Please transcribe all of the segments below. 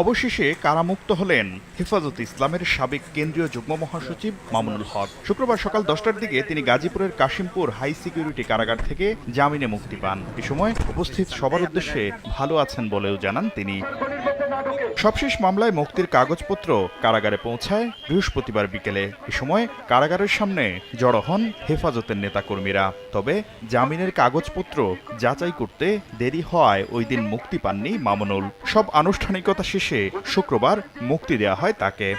অবশেষে কারামুক্ত হলেন হেফাজত ইসলামের সাবেক কেন্দ্রীয় যুগ্ম মহাসচিব মামুনুল হক। শুক্রবার সকাল দশটার দিকে তিনি গাজীপুরের কাশিমপুর হাই সিকিউরিটি কারাগার থেকে জামিনে মুক্তি পান। এ সময় উপস্থিত সবার উদ্দেশ্যে ভালো আছেন বলেও জানান তিনি। সবশেষ মামলায় মুক্তির কাগজপত্র কারাগারে পৌঁছায়। বৃহস্পতিবার বিকেলে এ সময় কারাগারের সামনে জড়ো হন হেফাজতের নেতাকর্মীরা। তবে জামিনের কাগজপত্র যাচাই করতে দেরি হওয়ায় ওই দিন মুক্তি পাননি মামুনুল। সব আনুষ্ঠানিকতা শেষে শুক্রবার মুক্তি দেওয়া হয় তাকে।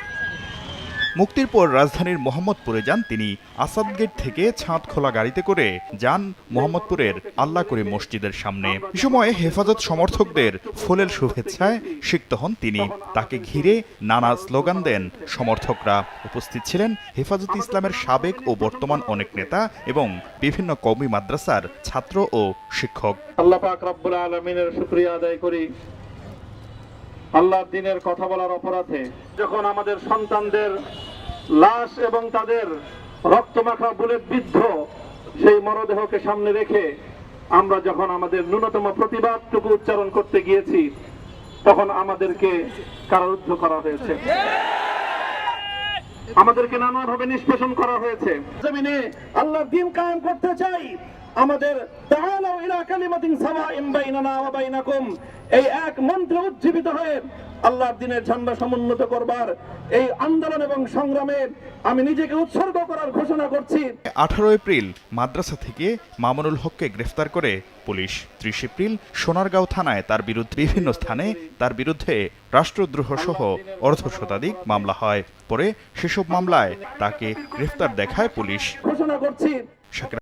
মুক্তির পর রাজধানীর মোহাম্মদপুরে যান তিনি। আসাদ গেট থেকে ছাদ খোলা গাড়িতে করে যান মোহাম্মদপুরের আল্লাহ করিম মসজিদের সামনে। এ সময় হেফাজত সমর্থকদের ফুলের শুভেচ্ছায় সিক্ত হন তিনি। তাকে ঘিরে নানা স্লোগান দেন সমর্থকরা। উপস্থিত ছিলেন হেফাজত ইসলামের সাবেক ও বর্তমান অনেক নেতা এবং বিভিন্ন কওমি মাদ্রাসার ছাত্র ও শিক্ষক। আল্লাহ পাক রব্বুল আলমিনের শুক্রিয়া আদায় করি। আল্লাহর দিনের কথা বলার অপরাধে যখন আমাদের সন্তানদের লাশ এবং তাদের রক্তমাখা বুলেট বিদ্ধ, সেই মরদেহকে সামনে রেখে আমরা যখন আমাদের ন্যূনতম প্রতিবাদটুকু উচ্চারণ করতে গিয়েছি, তখন আমাদেরকে কারারুদ্ধ করা হয়েছে। আমাদেরকে নানাভাবে নিষ্পেষণ করা হয়েছে। জমিনে আল্লাহর দিন কায়েম করতে চাই। আমাদের এই এক মন্ত্রে উজ্জীবিত হয়ে আল্লাহর দিনের ঝান্ডা সমুন্নত করবার এই আন্দোলন এবং সংগ্রামে আমি নিজেকে উৎসর্গ করার ঘোষণা করছি। আঠারো এপ্রিল মাদ্রাসা থেকে মামুনুল হককে গ্রেফতার করে পুলিশ। ত্রিশ এপ্রিল সোনারগাঁও থানায় তার বিরুদ্ধে বিভিন্ন স্থানে তার বিরুদ্ধে রাষ্ট্রদ্রোহ সহ অর্ধ শতাধিক মামলা হয়। পরে সেসব মামলায় তাকে গ্রেফতার দেখায় পুলিশ। ঘোষণা করছি।